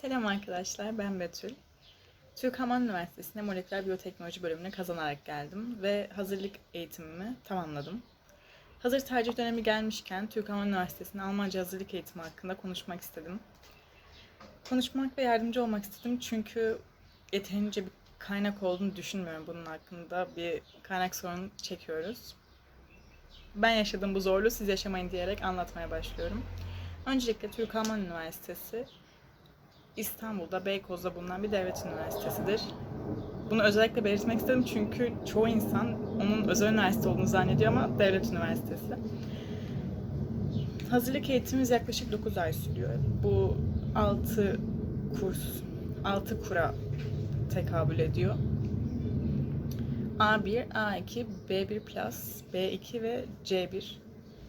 Selam arkadaşlar, ben Betül. Türk Haman Üniversitesi'nde moleküler biyoteknoloji bölümünü kazanarak geldim ve hazırlık eğitimimi tamamladım. Hazır tercih dönemi gelmişken Türk Haman Üniversitesi'nin Almanca hazırlık eğitimi hakkında konuşmak istedim. Konuşmak ve yardımcı olmak istedim çünkü yeterince bir kaynak olduğunu düşünmüyorum bunun hakkında. Bir kaynak sorunu çekiyoruz. Ben yaşadığım bu zorluğu siz yaşamayın diyerek anlatmaya başlıyorum. Öncelikle Türk Alman Üniversitesi İstanbul'da Beykoz'da bulunan bir devlet üniversitesidir. Bunu özellikle belirtmek istedim çünkü çoğu insan onun özel üniversite olduğunu zannediyor ama devlet üniversitesi. Hazırlık eğitimimiz yaklaşık 9 ay sürüyor. Bu 6 kurs, 6 kura tekabül ediyor. A1, A2, B1+, B2 ve C1.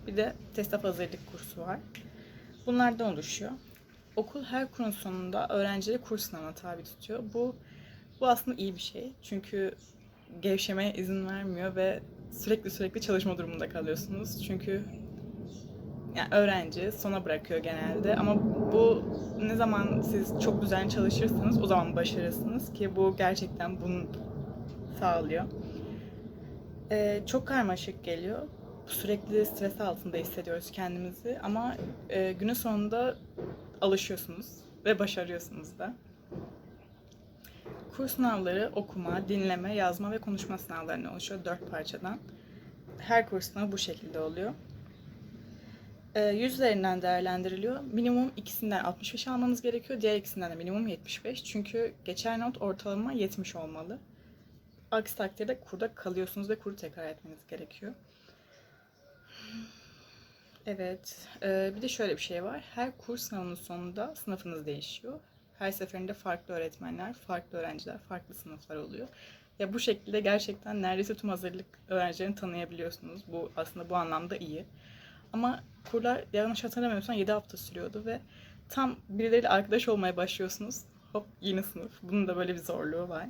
Bir de TESTAF hazırlık kursu var. Bunlardan oluşuyor. Okul her kurun sonunda öğrencileri kurs sınavına tabi tutuyor. Bu bu aslında iyi bir şey. Çünkü gevşemeye izin vermiyor ve sürekli sürekli çalışma durumunda kalıyorsunuz. Çünkü yani öğrenci sona bırakıyor genelde ama bu ne zaman siz çok düzenli çalışırsanız o zaman başarırsınız ki bu gerçekten bunu sağlıyor. Ee, çok karmaşık geliyor. Sürekli stres altında hissediyoruz kendimizi ama e, günün sonunda alışıyorsunuz ve başarıyorsunuz da. Kurs sınavları okuma, dinleme, yazma ve konuşma sınavlarından oluşuyor dört parçadan. Her kurs sınavı bu şekilde oluyor. E, yüz üzerinden değerlendiriliyor. Minimum ikisinden 65 almanız gerekiyor. Diğer ikisinden de minimum 75. Çünkü geçer not ortalama 70 olmalı. Aksi takdirde kurda kalıyorsunuz ve kuru tekrar etmeniz gerekiyor. Evet. Ee, bir de şöyle bir şey var. Her kurs sınavının sonunda sınıfınız değişiyor. Her seferinde farklı öğretmenler, farklı öğrenciler, farklı sınıflar oluyor. Ya bu şekilde gerçekten neredeyse tüm hazırlık öğrencilerini tanıyabiliyorsunuz. Bu aslında bu anlamda iyi. Ama kurlar yanlış hatırlamıyorsam 7 hafta sürüyordu ve tam birileriyle arkadaş olmaya başlıyorsunuz. Hop yeni sınıf. Bunun da böyle bir zorluğu var.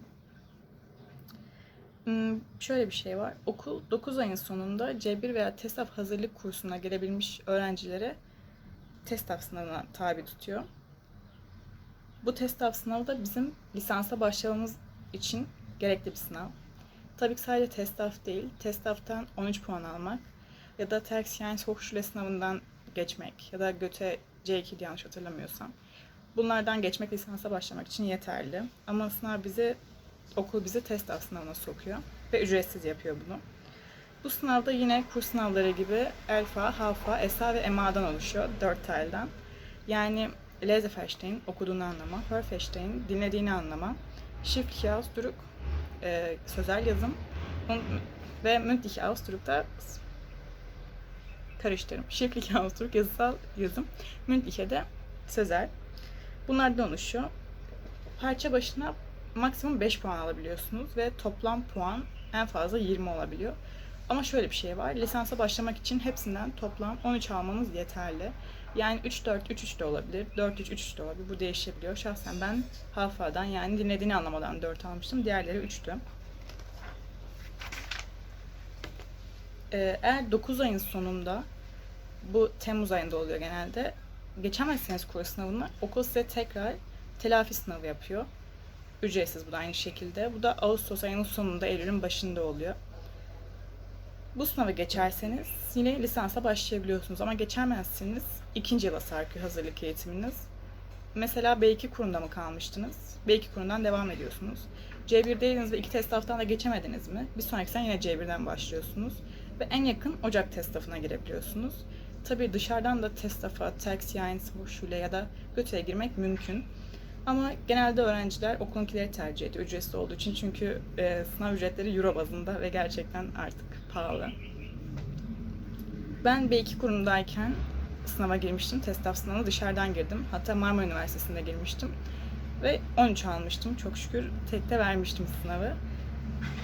Hmm, şöyle bir şey var. Okul 9 ayın sonunda C1 veya TESAF hazırlık kursuna gelebilmiş öğrencilere TESTAF sınavına tabi tutuyor. Bu TESTAF sınavı da bizim lisansa başlamamız için gerekli bir sınav. Tabii ki sadece TESTAF değil, TESTAF'tan 13 puan almak ya da Terksiyens Hochschule sınavından geçmek ya da GÖTE C2 yanlış hatırlamıyorsam. Bunlardan geçmek lisansa başlamak için yeterli. Ama sınav bize okul bizi test sınavına sokuyor ve ücretsiz yapıyor bunu. Bu sınavda yine kurs sınavları gibi Elfa, Hafa, Esa ve Ema'dan oluşuyor. Dört telden. Yani Leseverstehen okuduğunu anlama, Hörverstehen dinlediğini anlama, Schriftliche Ausdruck e, sözel yazım ve Mündliche Ausdruck da karıştırım. Schriftliche Ausdruck yazısal yazım, Mündliche de sözel. Bunlardan oluşuyor. Parça başına maksimum 5 puan alabiliyorsunuz ve toplam puan en fazla 20 olabiliyor. Ama şöyle bir şey var. Lisansa başlamak için hepsinden toplam 13 almanız yeterli. Yani 3-4-3-3 de olabilir, 4-3-3-3 de olabilir. Bu değişebiliyor. Şahsen ben Hafa'dan yani dinlediğini anlamadan 4 almıştım. Diğerleri 3'tü. Ee, eğer 9 ayın sonunda bu Temmuz ayında oluyor genelde. Geçemezseniz kurs sınavını okul size tekrar telafi sınavı yapıyor. Ücretsiz bu da aynı şekilde. Bu da Ağustos ayının sonunda Eylül'ün başında oluyor. Bu sınavı geçerseniz yine lisansa başlayabiliyorsunuz ama geçemezsiniz ikinci yıla sarkıyor hazırlık eğitiminiz. Mesela B2 kurunda mı kalmıştınız? B2 kurundan devam ediyorsunuz. C1'deydiniz ve iki test haftan da geçemediniz mi? Bir sonraki sene yine C1'den başlıyorsunuz. Ve en yakın Ocak test safına girebiliyorsunuz. Tabii dışarıdan da test safa, tax, hoşule ya da götüye girmek mümkün. Ama genelde öğrenciler okulunkileri tercih ediyor ücretsiz olduğu için. Çünkü e, sınav ücretleri euro bazında ve gerçekten artık pahalı. Ben B2 kurumdayken sınava girmiştim. TESTAF sınavına dışarıdan girdim. Hatta Marmara Üniversitesi'nde girmiştim. Ve 13 almıştım. Çok şükür tekte vermiştim sınavı.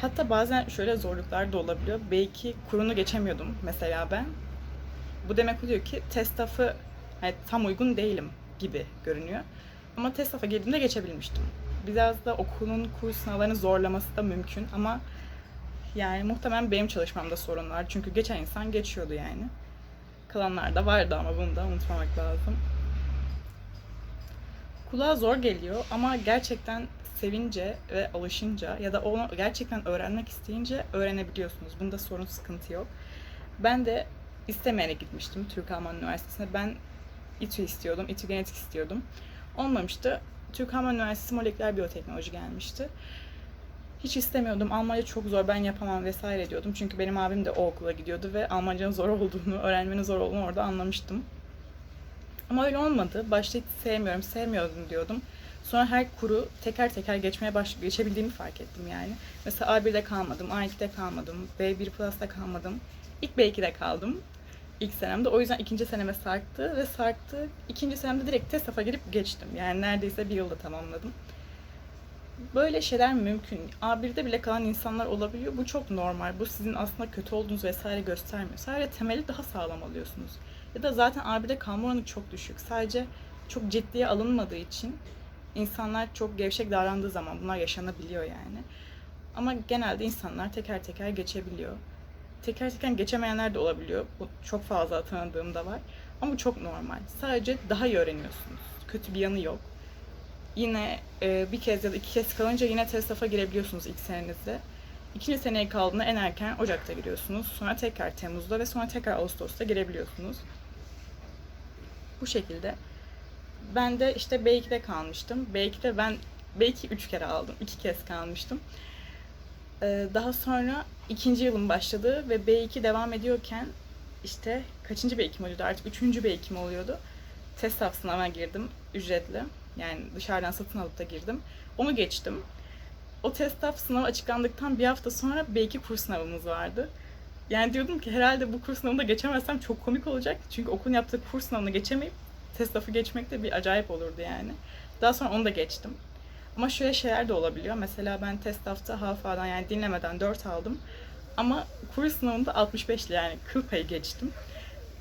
Hatta bazen şöyle zorluklar da olabiliyor. B2 kurunu geçemiyordum mesela ben. Bu demek oluyor ki TESTAF'ı yani tam uygun değilim gibi görünüyor. Ama TESAF'a girdiğimde geçebilmiştim. Biraz da okulun kurs sınavlarını zorlaması da mümkün ama yani muhtemelen benim çalışmamda sorun var. Çünkü geçen insan geçiyordu yani. Kalanlar da vardı ama bunu da unutmamak lazım. kulağa zor geliyor ama gerçekten sevince ve alışınca ya da onu gerçekten öğrenmek isteyince öğrenebiliyorsunuz. Bunda sorun sıkıntı yok. Ben de istemeyerek gitmiştim Türk Alman Üniversitesi'ne. Ben İTÜ istiyordum, İTÜ Genetik istiyordum. Olmamıştı. Türk Alman Üniversitesi Moleküler Biyoteknoloji gelmişti. Hiç istemiyordum. Almanca çok zor, ben yapamam vesaire diyordum. Çünkü benim abim de o okula gidiyordu ve Almancanın zor olduğunu, öğrenmenin zor olduğunu orada anlamıştım. Ama öyle olmadı. Başta hiç sevmiyorum, sevmiyordum diyordum. Sonra her kuru teker teker geçmeye baş geçebildiğimi fark ettim yani. Mesela A1'de kalmadım, A2'de kalmadım, B1 Plus'ta kalmadım. İlk B2'de kaldım. İlk senemde. O yüzden ikinci seneme sarktı ve sarktı. İkinci senemde direkt TESAF'a girip geçtim. Yani neredeyse bir yılda tamamladım. Böyle şeyler mümkün. A1'de bile kalan insanlar olabiliyor. Bu çok normal. Bu sizin aslında kötü olduğunuz vesaire göstermiyor. Sadece temeli daha sağlam alıyorsunuz. Ya da zaten A1'de kalma oranı çok düşük. Sadece çok ciddiye alınmadığı için insanlar çok gevşek davrandığı zaman bunlar yaşanabiliyor yani. Ama genelde insanlar teker teker geçebiliyor. Teker teker geçemeyenler de olabiliyor. Bu çok fazla tanıdığım da var. Ama bu çok normal. Sadece daha iyi öğreniyorsunuz. Kötü bir yanı yok. Yine e, bir kez ya da iki kez kalınca yine TESAF'a girebiliyorsunuz ilk senenizde. İkinci seneye kaldığında en erken Ocak'ta giriyorsunuz. Sonra tekrar Temmuz'da ve sonra tekrar Ağustos'ta girebiliyorsunuz. Bu şekilde. Ben de işte B2'de kalmıştım. B2'de ben B2 üç kere aldım. iki kez kalmıştım. Ee, daha sonra ikinci yılım başladı ve B2 devam ediyorken işte kaçıncı B2 mi oluyordu artık üçüncü B2 mi oluyordu. TESAF sınavına girdim ücretli. Yani dışarıdan satın alıp da girdim. Onu geçtim. O TESAF sınavı açıklandıktan bir hafta sonra B2 kurs sınavımız vardı. Yani diyordum ki herhalde bu kurs sınavında geçemezsem çok komik olacak. Çünkü okulun yaptığı kurs sınavını geçemeyip TESAF'ı geçmek de bir acayip olurdu yani. Daha sonra onu da geçtim. Ama şöyle şeyler de olabiliyor. Mesela ben TESAF'ta HAFA'dan yani dinlemeden 4 aldım. Ama kurs sınavında 65 ile yani kıl payı geçtim.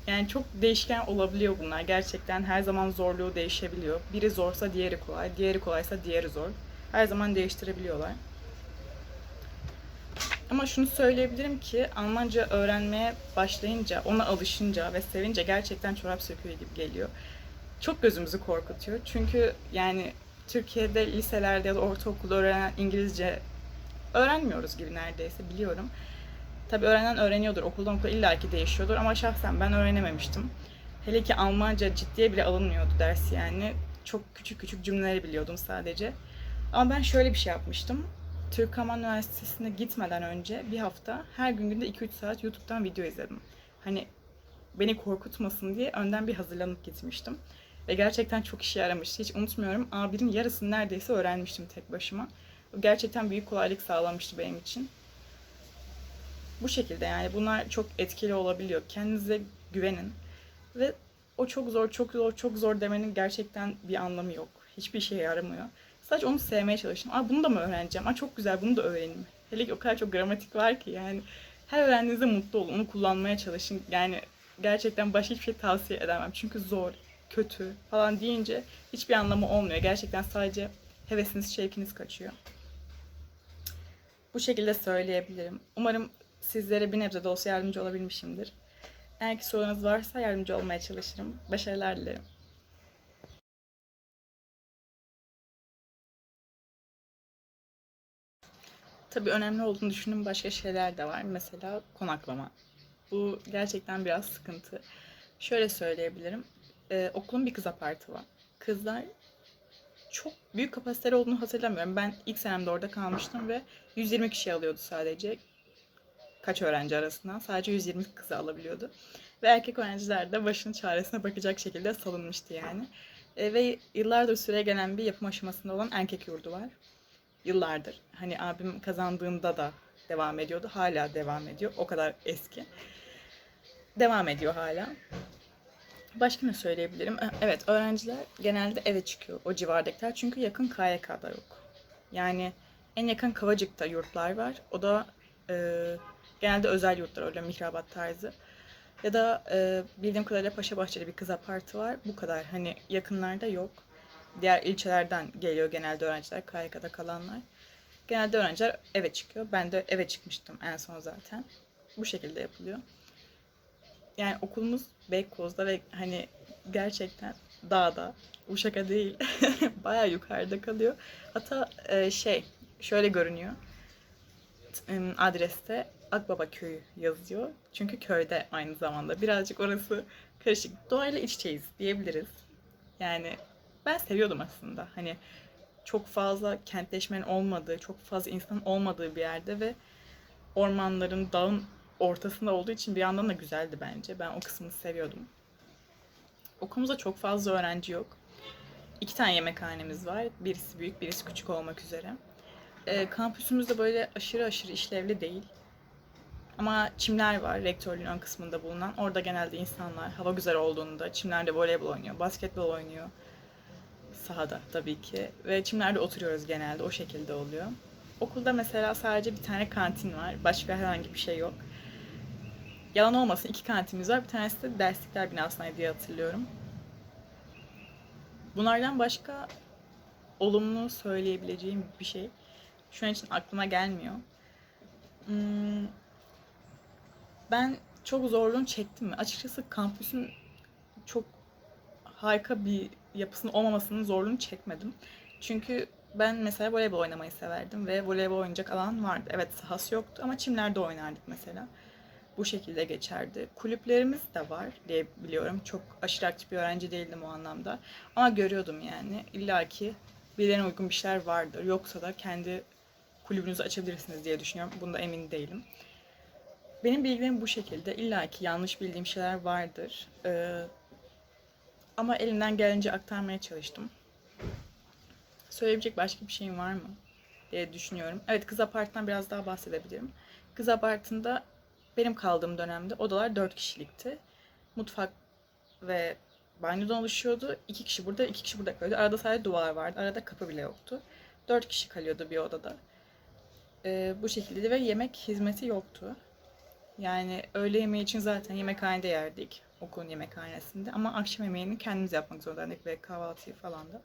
Yani çok değişken olabiliyor bunlar. Gerçekten her zaman zorluğu değişebiliyor. Biri zorsa diğeri kolay, diğeri kolaysa diğeri zor. Her zaman değiştirebiliyorlar. Ama şunu söyleyebilirim ki Almanca öğrenmeye başlayınca, ona alışınca ve sevince gerçekten çorap söküğü gibi geliyor. Çok gözümüzü korkutuyor. Çünkü yani Türkiye'de liselerde ya da ortaokulda öğrenen İngilizce öğrenmiyoruz gibi neredeyse biliyorum. Tabi öğrenen öğreniyordur. Okuldan okula illaki değişiyordur ama şahsen ben öğrenememiştim. Hele ki Almanca ciddiye bile alınmıyordu ders yani. Çok küçük küçük cümleleri biliyordum sadece. Ama ben şöyle bir şey yapmıştım. Türk Alman Üniversitesi'ne gitmeden önce bir hafta her gün günde 2-3 saat YouTube'dan video izledim. Hani beni korkutmasın diye önden bir hazırlanıp gitmiştim. Ve gerçekten çok işe yaramıştı. Hiç unutmuyorum. A1'in yarısını neredeyse öğrenmiştim tek başıma. Gerçekten büyük kolaylık sağlamıştı benim için. Bu şekilde yani bunlar çok etkili olabiliyor. Kendinize güvenin. Ve o çok zor, çok zor, çok zor demenin gerçekten bir anlamı yok. Hiçbir şeye yaramıyor. Sadece onu sevmeye çalışın. Aa bunu da mı öğreneceğim? Aa çok güzel bunu da öğreneyim. Hele ki o kadar çok gramatik var ki yani her öğrendiğinizde mutlu olun. Onu kullanmaya çalışın. Yani gerçekten başka hiçbir şey tavsiye edemem. Çünkü zor, kötü falan deyince hiçbir anlamı olmuyor. Gerçekten sadece hevesiniz, şevkiniz kaçıyor. Bu şekilde söyleyebilirim. Umarım sizlere bir nebze de olsa yardımcı olabilmişimdir. Eğer ki sorunuz varsa yardımcı olmaya çalışırım. Başarılar dilerim. Tabii önemli olduğunu düşündüğüm başka şeyler de var. Mesela konaklama. Bu gerçekten biraz sıkıntı. Şöyle söyleyebilirim. Ee, okulun bir kız apartı var. Kızlar çok büyük kapasiteli olduğunu hatırlamıyorum. Ben ilk senemde orada kalmıştım ve 120 kişi alıyordu sadece. Kaç öğrenci arasından? Sadece 120 kızı alabiliyordu. Ve erkek öğrenciler de başının çaresine bakacak şekilde salınmıştı yani. E, ve yıllardır süre gelen bir yapım aşamasında olan erkek yurdu var. Yıllardır. Hani abim kazandığında da devam ediyordu. Hala devam ediyor. O kadar eski. Devam ediyor hala. Başka ne söyleyebilirim? E, Evet, öğrenciler genelde eve çıkıyor o civardakiler. Çünkü yakın KYK'da yok. Yani en yakın Kavacık'ta yurtlar var. O da e, genelde özel yurtlar öyle mihrabat tarzı. Ya da e, bildiğim kadarıyla Paşabahçe'de bir kız apartı var. Bu kadar. Hani yakınlarda yok. Diğer ilçelerden geliyor genelde öğrenciler, KYK'da kalanlar. Genelde öğrenciler eve çıkıyor. Ben de eve çıkmıştım en son zaten. Bu şekilde yapılıyor. Yani okulumuz Beykoz'da ve hani gerçekten dağda. Bu şaka değil. Bayağı yukarıda kalıyor. Hatta e, şey şöyle görünüyor. Adreste Akbaba Köyü yazıyor. Çünkü köyde aynı zamanda. Birazcık orası karışık. Doğayla iç içeyiz diyebiliriz. Yani ben seviyordum aslında. Hani çok fazla kentleşmenin olmadığı, çok fazla insanın olmadığı bir yerde ve ormanların, dağın ortasında olduğu için bir yandan da güzeldi bence. Ben o kısmını seviyordum. Okulumuzda çok fazla öğrenci yok. İki tane yemekhanemiz var. Birisi büyük, birisi küçük olmak üzere. Ee, kampüsümüz de böyle aşırı aşırı işlevli değil. Ama çimler var rektörlüğün ön kısmında bulunan. Orada genelde insanlar hava güzel olduğunda çimlerde voleybol oynuyor, basketbol oynuyor. Sahada tabii ki. Ve çimlerde oturuyoruz genelde. O şekilde oluyor. Okulda mesela sadece bir tane kantin var. Başka herhangi bir şey yok. Yalan olmasın iki kantinimiz var. Bir tanesi de derslikler binasındaydı diye hatırlıyorum. Bunlardan başka olumlu söyleyebileceğim bir şey şu an için aklıma gelmiyor. Hmm, ben çok zorluğunu çektim? Açıkçası kampüsün çok harika bir yapısının olmamasının zorluğunu çekmedim. Çünkü ben mesela voleybol oynamayı severdim ve voleybol oynayacak alan vardı. Evet sahası yoktu ama çimlerde oynardık mesela. Bu şekilde geçerdi. Kulüplerimiz de var diye biliyorum. Çok aşırı aktif bir öğrenci değildim o anlamda. Ama görüyordum yani. İlla ki birilerine uygun bir şeyler vardır. Yoksa da kendi kulübünüzü açabilirsiniz diye düşünüyorum. Bunda emin değilim. Benim bilgilerim bu şekilde. İlla ki yanlış bildiğim şeyler vardır. Ee, ama elimden gelince aktarmaya çalıştım. Söyleyebilecek başka bir şeyim var mı diye düşünüyorum. Evet kız apartından biraz daha bahsedebilirim. Kız apartında benim kaldığım dönemde odalar 4 kişilikti. Mutfak ve banyodan oluşuyordu. İki kişi burada, iki kişi burada kalıyordu. Arada sadece duvar vardı. Arada kapı bile yoktu. 4 kişi kalıyordu bir odada. Ee, bu şekildeydi ve yemek hizmeti yoktu. Yani öğle yemeği için zaten yemekhanede yerdik. Okulun yemekhanesinde. Ama akşam yemeğini kendimiz yapmak zorundaydık ve kahvaltıyı falan da.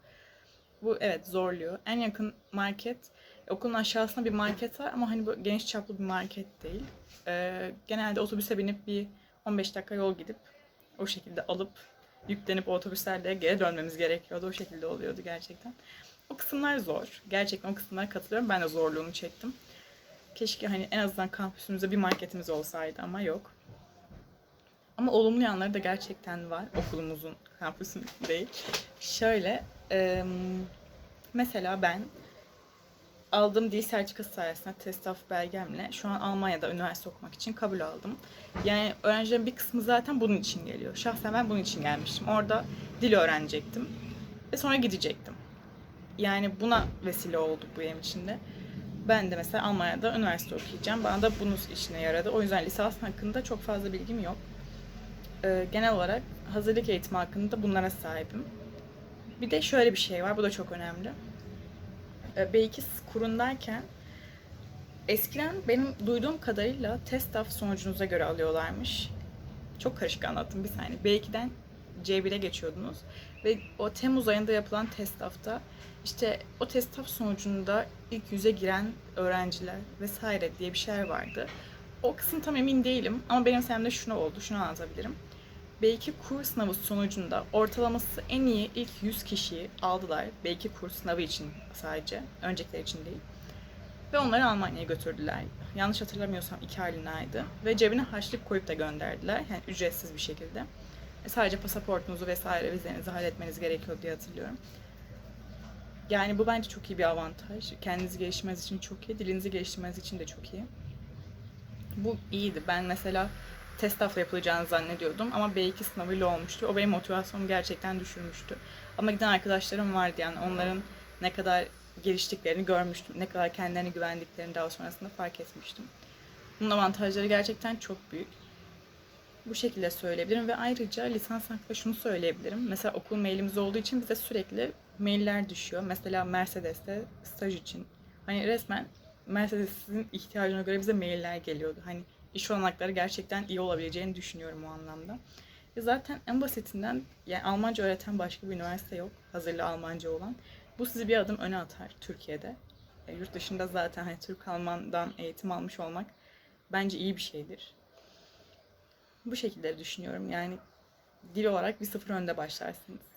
Bu evet zorluyor. En yakın market okulun aşağısında bir market var ama hani bu geniş çaplı bir market değil. Ee, genelde otobüse binip bir 15 dakika yol gidip o şekilde alıp yüklenip otobüslerle geri dönmemiz gerekiyordu. O şekilde oluyordu gerçekten. O kısımlar zor. Gerçekten o kısımlara katılıyorum. Ben de zorluğunu çektim. Keşke hani en azından kampüsümüzde bir marketimiz olsaydı ama yok. Ama olumlu yanları da gerçekten var. Okulumuzun kampüsün değil. Şöyle, e, mesela ben aldığım dil sertifikası sayesinde TESTAF belgemle şu an Almanya'da üniversite okumak için kabul aldım. Yani öğrencilerin bir kısmı zaten bunun için geliyor. Şahsen ben bunun için gelmiştim. Orada dil öğrenecektim ve sonra gidecektim. Yani buna vesile olduk bu benim için de. Ben de mesela Almanya'da üniversite okuyacağım. Bana da bunun işine yaradı. O yüzden lisans hakkında çok fazla bilgim yok. Ee, genel olarak hazırlık eğitimi hakkında bunlara sahibim. Bir de şöyle bir şey var. Bu da çok önemli. Ee, B2 kurundayken eskiden benim duyduğum kadarıyla TESTAF sonucunuza göre alıyorlarmış. Çok karışık anlattım bir saniye. B2'den C1'e geçiyordunuz. Ve o Temmuz ayında yapılan TESTAF'ta işte o TESTAF sonucunda ilk yüze giren öğrenciler vesaire diye bir şeyler vardı. O kısım tam emin değilim ama benim semde şunu oldu, şunu anlatabilirim. B2 kur sınavı sonucunda ortalaması en iyi ilk 100 kişiyi aldılar. B2 kur sınavı için sadece, öncekiler için değil. Ve onları Almanya'ya götürdüler. Yanlış hatırlamıyorsam iki aylığınaydı. Ve cebine harçlık koyup da gönderdiler. Yani ücretsiz bir şekilde. E, sadece pasaportunuzu vesaire vizenizi halletmeniz gerekiyor diye hatırlıyorum. Yani bu bence çok iyi bir avantaj. Kendinizi geliştirmeniz için çok iyi, dilinizi geliştirmeniz için de çok iyi. Bu iyiydi. Ben mesela TESTAF'la yapılacağını zannediyordum ama B2 sınavıyla olmuştu. O benim motivasyonumu gerçekten düşürmüştü. Ama giden arkadaşlarım vardı yani onların ne kadar geliştiklerini görmüştüm. Ne kadar kendilerine güvendiklerini daha sonrasında fark etmiştim. Bunun avantajları gerçekten çok büyük. Bu şekilde söyleyebilirim ve ayrıca lisans hakkında şunu söyleyebilirim. Mesela okul mailimiz olduğu için bize sürekli mailler düşüyor. Mesela Mercedes'te staj için. Hani resmen Mercedes'in ihtiyacına göre bize mailler geliyordu. Hani iş olanakları gerçekten iyi olabileceğini düşünüyorum o anlamda. E zaten en basitinden yani Almanca öğreten başka bir üniversite yok. Hazırlı Almanca olan. Bu sizi bir adım öne atar Türkiye'de. E, yurt dışında zaten hani Türk-Alman'dan eğitim almış olmak bence iyi bir şeydir. Bu şekilde düşünüyorum. Yani dil olarak bir sıfır önde başlarsınız.